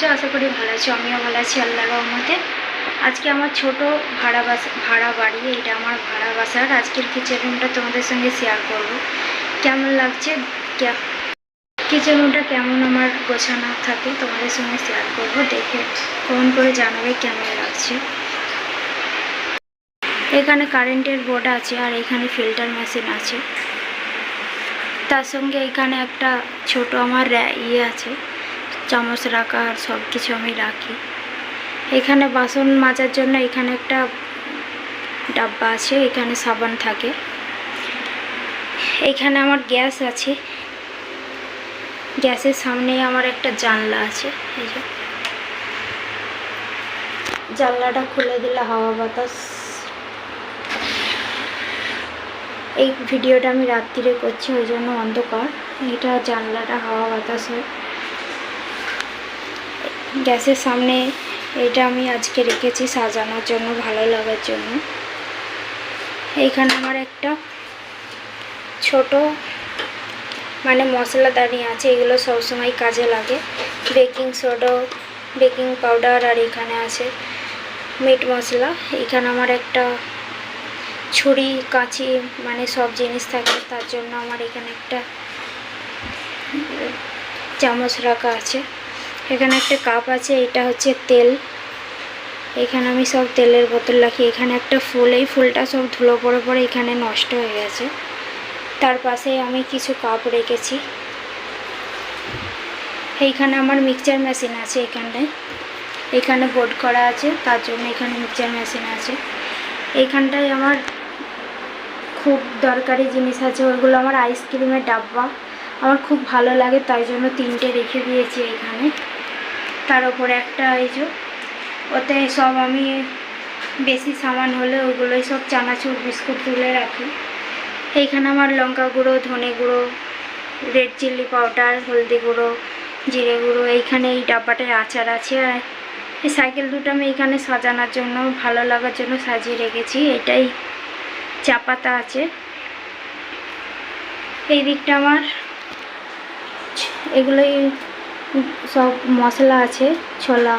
আছো, আশা করি ভালো আছো, আমিও ভালো আছি, আল্লাহ রহমতে। আজকে আমার ছোট ভাড়া বাসা, ভাড়া বাড়ি এটা আমার ভাড়া বাসার। আজকের কিচেন রুমটা তোমাদের সঙ্গে শেয়ার করব। কেমন লাগছে? কিচেন রুমটা কেমন আমার গোছানো থাকে তোমাদের সঙ্গে শেয়ার করব। দেখে কমেন্ট করে জানাবে কেমন লাগছে। এখানে কারেন্টের বোর্ড আছে আর এখানে ফিল্টার মেশিন আছে। তার সঙ্গে এখানে একটা ছোট আমার ইয়ে আছে। চামচ রাখা আর সব কিছু আমি রাখি। এখানে বাসন মাজার জন্য এখানে একটা ডাব্বা আছে, এখানে সাবান থাকে। এখানে আমার গ্যাস আছে। গ্যাসের সামনে আমার একটা জানলা আছে, এই যে। জানলাটা খুলে দিলে হাওয়া বাতাস। এই ভিডিওটা আমি রাত্রিরে করছি, ওই জন্য অন্ধকার। এটা জানলাটা হাওয়া বাতাস হয়। গ্যাসের সামনে এটা আমি আজকে রেখেছি সাজানোর জন্য, ভালো লাগার জন্য। এইখানে আমার একটা ছোট মানে মশলাদানি আছে, এগুলো সবসময় কাজে লাগে। বেকিং সোডা, বেকিং পাউডার আর এখানে আছে মিট মশলা। এখানে আমার একটা ছুরি, কাঁচি মানে সব জিনিস থাকে, তার জন্য আমার এখানে একটা চামচ রাখা আছে। এখানে একটা কাপ আছে, এটা হচ্ছে তেল। এখানে আমি সব তেলের বোতল রাখি। এখানে একটা ফুল, এই ফুলটা সব ধুলো পড়ে পড়ে এখানে নষ্ট হয়ে গেছে। তার পাশে আমি কিছু কাপ রেখেছি। এইখানে আমার মিক্সচার মেশিন আছে এখানটায় এখানে বোর্ড করা আছে, তার জন্য এখানে মিক্সচার মেশিন আছে। এইখানটায় আমার খুব দরকারি জিনিস আছে, ওইগুলো আমার আইসক্রিমের ডাব্বা। আমার খুব ভালো লাগে, তাই জন্য তিনটে রেখে দিয়েছি এখানে। তার ওপরে একটা এই যে, ওতে সব আমি বেশি সামান হলে ওগুলোই সব চানাচুর, বিস্কুট তুলে রাখি। এইখানে আমার লঙ্কা গুঁড়ো, ধনে গুঁড়ো রেড চিলি পাউডার হলদি গুঁড়ো, জিরে গুঁড়ো, এইখানে এই ডাব্বাটায় আচার আছে। আর এই সাইকেল দুটো আমি এইখানে সাজানোর জন্য, ভালো লাগার জন্য সাজিয়ে রেখেছি। এটাই চা পাতা আছে। এই দিকটা আমার, এগুলোই সব মশলা আছে, ছোলা,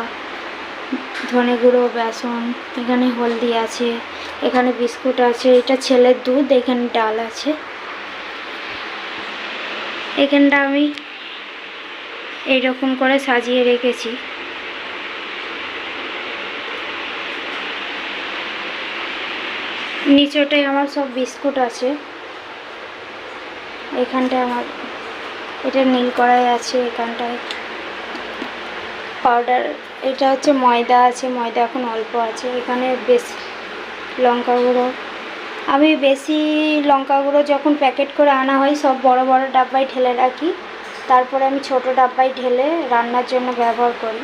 ধনে গুঁড়ো, বেসন, এখানে হলদি আছে, এখানে বিস্কুট আছে, এটা ছেলের দুধ, এখানে ডাল আছে। এখানটা আমি এইরকম করে সাজিয়ে রেখেছি। নিচটায় আমার সব বিস্কুট আছে। এখানটায় আমার, এটা নীল কড়াই আছে, এখানটায়। পাউডার এটা হচ্ছে ময়দা আছে, ময়দা এখন অল্প আছে, এখানে বেশি লঙ্কা গুঁড়ো। আমি বেশি লঙ্কা গুঁড়ো যখন প্যাকেট করে আনা হয়, সব বড় বড় ডাব্বায় ঢেলে রাখি। তারপরে আমি ছোট ডাব্বায় ঢেলে রান্নার জন্য ব্যবহার করি।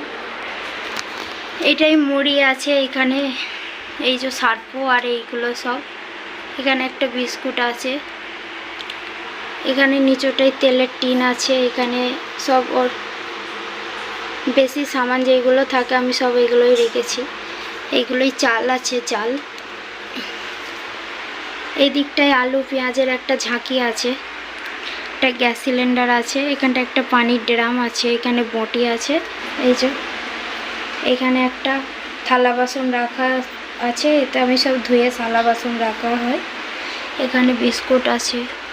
এটাই মুড়ি আছে এখানে, এই যে সার্পো আর এইগুলো সব। এখানে একটা বিস্কুট আছে। এখানে নিচটায় তেলের টিন আছে, এখানে সব ওর বেশি সামান যেগুলো থাকে, আমি সব এগুলোই রেখেছি। এইগুলোই চাল আছে, চাল। এই দিকটায় আলু, পেঁয়াজের একটা ঝাঁকি আছে। একটা গ্যাস সিলিন্ডার আছে, এখানটা একটা পানির ড্রাম আছে, এখানে বটি আছে। এই যে, এখানে একটা থালা বাসন রাখা আছে এতে আমি সব ধুয়ে থালা বাসন রাখা হয়। এখানে বিস্কুট আছে।